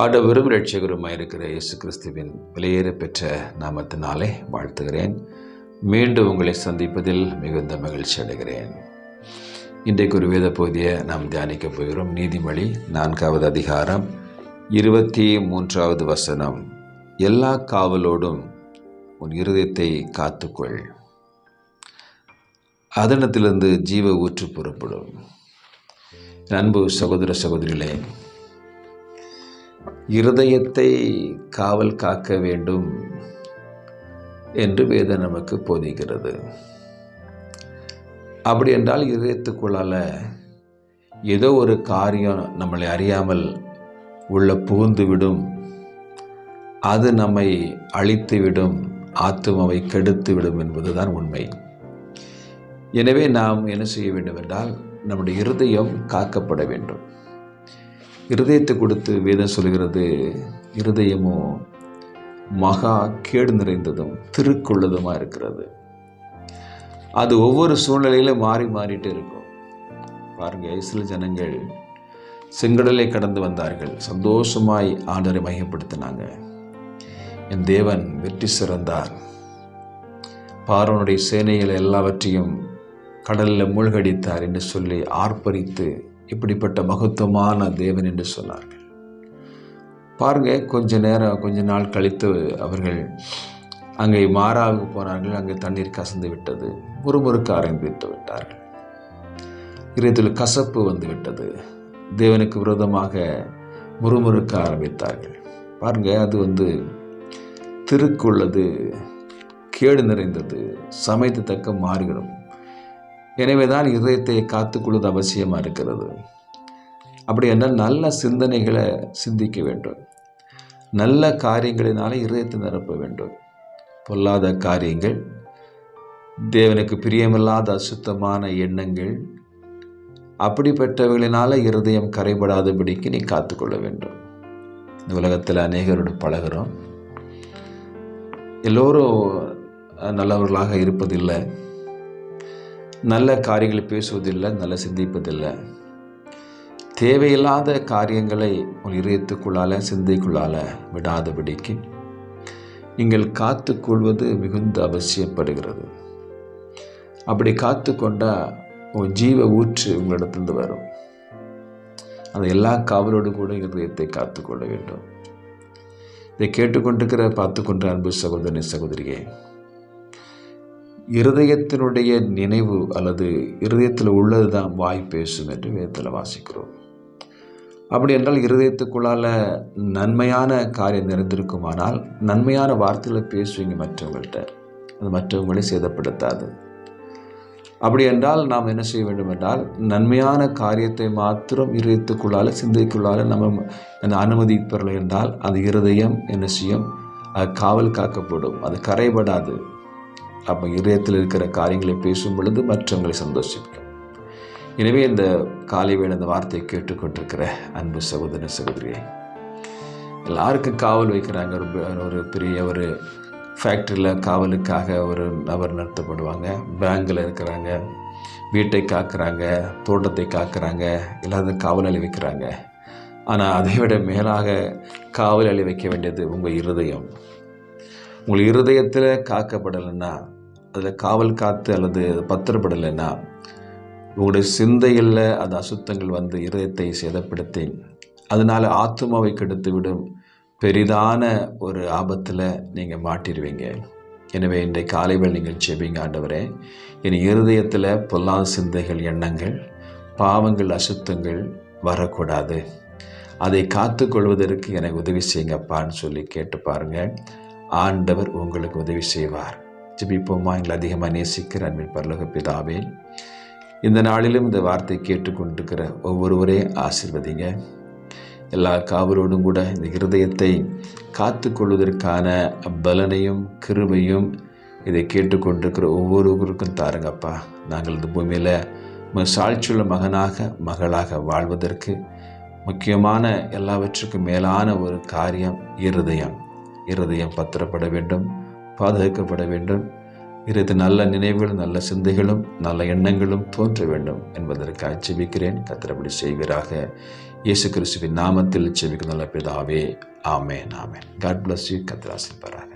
ஆண்டவரும் இரட்சகருமாய் இருக்கிற இயேசு கிறிஸ்துவின் வெளியேற பெற்ற நாமத்தினாலே வாழ்த்துகிறேன். மீண்டும் உங்களை சந்திப்பதில் மிகுந்த மகிழ்ச்சி அடைகிறேன். இன்றைக்கு ஒரு வேத பகுதியை நாம் தியானிக்க போகிறோம். நீதிமொழி நான்காவது அதிகாரம் இருபத்தி மூன்றாவது வசனம். எல்லா காவலோடும் உன் இருதயத்தை காத்துக்கொள். அதனத்திலிருந்து ஜீவ ஊற்று புறப்படும். அன்பு சகோதர சகோதரிகளே இருதயத்தை காவல் காக்க வேண்டும் என்று வேதம் நமக்கு போதிக்கிறது. அப்படி என்றால் இதயத்துக்குள்ளால ஏதோ ஒரு காரியம் நம்மளை அறியாமல் உள்ள புகுந்துவிடும் அது நம்மை அழித்துவிடும் ஆத்துமாவை கெடுத்துவிடும் என்பதுதான் உண்மை. எனவே நாம் என்ன செய்ய வேண்டும் என்றால் நம்முடைய இருதயம் காக்கப்பட வேண்டும். இருதயத்தை கொடுத்து வேதம் சொல்கிறது இருதயமோ மகா கேடு நிறைந்ததும் திருக்குள்ளதுமாக இருக்கிறது. அது ஒவ்வொரு சூழ்நிலையிலும் மாறி மாறிட்டு இருக்கும். பாருங்க சில ஜனங்கள் செங்கடலை கடந்து வந்தார்கள். சந்தோஷமாய் ஆண்டரை மையப்படுத்தினாங்க என் தேவன் வெற்றி சிறந்தார். பார்வனுடைய சேனைகள் எல்லாவற்றையும் கடலில் மூழ்கடித்தார் என்று சொல்லி ஆர்ப்பரித்து இப்படிப்பட்ட மகத்துவமான தேவன் என்று சொன்னார்கள். பாருங்க கொஞ்ச நேரம் கொஞ்ச நாள் கழித்து அவர்கள் அங்கே மாறாவுக்கு போனார்கள். அங்கே தண்ணீர் கசந்து விட்டது. முறுமுறுக்க ஆரம்பித்து விட்டார்கள். இதயத்தில் கசப்பு வந்து விட்டது. தேவனுக்கு விரோதமாக முறுமுறுக்க ஆரம்பித்தார்கள். பாருங்க அது வந்து திருக்குள்ளது கேடு நிறைந்தது சமைத்து தக்க மாறுகிறோம் எனவே தான் இதயத்தை காத்துக்கொள்வது அவசியமாக இருக்கிறது. அப்படி என்றால் நல்ல சிந்தனைகளை சிந்திக்க வேண்டும். நல்ல காரியங்களினால இதயத்தை நிரப்ப வேண்டும். பொல்லாத காரியங்கள் தேவனுக்கு பிரியமில்லாத அசுத்தமான எண்ணங்கள் அப்படிப்பட்டவர்களினால் இருதயம் கரைபடாதபடிக்கு நீ காத்துக்கொள்ள வேண்டும். இந்த உலகத்தில் அநேகரோடு பழகிறோம். எல்லோரும் நல்லவர்களாக இருப்பதில்லை. நல்ல காரியங்களை பேசுவதில்லை நல்ல சிந்திப்பதில்லை. தேவையில்லாத காரியங்களை உன் இதயத்துக்குள்ளால சிந்தைக்குள்ளால விடாதபடிக்கு நீங்கள் காத்துக்கொள்வது மிகுந்த அவசியப்படுகிறது. அப்படி காத்து கொண்டால் உன் ஜீவ ஊற்று உங்களிடத்திலிருந்து வரும். அந்த எல்லா காவலோடு கூட இதயத்தை காத்துக்கொள்ள வேண்டும். இதை கேட்டுக்கொண்டிருக்கிற பார்த்து கொண்ட அன்பு சகோதரனை சகோதரியே இருதயத்தினுடைய நினைவு அல்லது இருதயத்தில் உள்ளது தான் வாய் பேசும் என்று வேதத்தில் வாசிக்கிறோம். அப்படி என்றால் இருதயத்துக்குள்ளால் நன்மையான காரியம் நிறைந்திருக்குமானால் நன்மையான வார்த்தையில் பேசுவீங்க மற்றவங்கள்ட்ட. அது மற்றவங்களை சேதப்படுத்தாது. அப்படி என்றால் நாம் என்ன செய்ய வேண்டும் என்றால் நன்மையான காரியத்தை மாத்திரம் இருதயத்துக்குள்ளால் சிந்தைக்குள்ளால் நம்ம அனுமதிப்பதில்லை என்றால் அந்த இருதயம் என்ன செய்யும்? அது காவல் காக்கப்படும். அது கரைபடாது. அப்போ இதயத்தில் இருக்கிற காரியங்களை பேசும் பொழுது மற்றவங்களை சந்தோஷிக்கும் எனவே இந்த காலை வேலை இந்த வார்த்தையை கேட்டுக்கொண்டிருக்கிற அன்பு சகோதர சகோதரியை எல்லாருக்கும் காவல் வைக்கிறாங்க. ஒரு ஒரு பெரிய ஒரு ஃபேக்ட்ரியில் காவலுக்காக ஒரு நபர் நடத்தப்படுவாங்க. பேங்கில் இருக்கிறாங்க வீட்டை காக்குறாங்க தோட்டத்தை காக்குறாங்க எல்லாத்தையும் காவல் அழி வைக்கிறாங்க. ஆனால் அதை விட மேலாக காவல் அழி வைக்க வேண்டியது உங்கள் இருதயம். உங்கள் இருதயத்தில் காக்கப்படலைன்னா அதில் காவல் காத்து அல்லது பத்திரப்படலைன்னா உங்களுடைய சிந்தையில் அந்த அசுத்தங்கள் வந்து இருதயத்தை சேதப்படுத்தி அதனால் ஆத்மாவை கெடுத்து விடும் பெரிதான ஒரு ஆபத்தில் நீங்கள் மாட்டிடுவீங்க எனவே இன்றைய காலைவில் நீங்கள் செபிங்க ஆண்டவரே. என் இருதயத்தில் பொல்லாத சிந்தைகள் எண்ணங்கள் பாவங்கள் அசுத்தங்கள் வரக்கூடாது. அதை காத்து கொள்வதற்கு எனக்கு உதவி செய்யுங்கப்பான்னு சொல்லி கேட்டு பாருங்கள் ஆண்டவர் உங்களுக்கு உதவி செய்வார். ஜபிப்போமா. எங்களை அதிகமாக நேசிக்கிற அன்பின் பரலோக பிதாவே இந்த நாளிலும் இந்த வார்த்தை கேட்டுக்கொண்டிருக்கிற ஒவ்வொருவரே ஆசிர்வதிங்க. எல்லா காவலோடும் கூட இந்த இருதயத்தை காத்து கொள்வதற்கான பலனையும் கிருபையும் இதை கேட்டுக்கொண்டிருக்கிற ஒவ்வொருவருக்கும் தாருங்கப்பா. நாங்கள் இந்த பூமியில் சாழ்ச்சியுள்ள மகனாக மகளாக வாழ்வதற்கு முக்கியமான எல்லாவற்றுக்கும் மேலான ஒரு காரியம் இருதயம். இருதயம் பத்திரப்பட வேண்டும். பாதுகாக்கப்பட வேண்டும். இருத்து நல்ல நினைவுகளும் நல்ல சிந்தைகளும் நல்ல எண்ணங்களும் தோன்ற வேண்டும் என்பதற்காக செபிக்கிறேன் கத்திரப்படி செய்வீராக. இயேசு கிறிஸ்துவின் நாமத்தில் செபிக்கும் நல்ல பிதாவே. ஆமேன் ஆமேன். God bless you கத்திராசிப்பாராக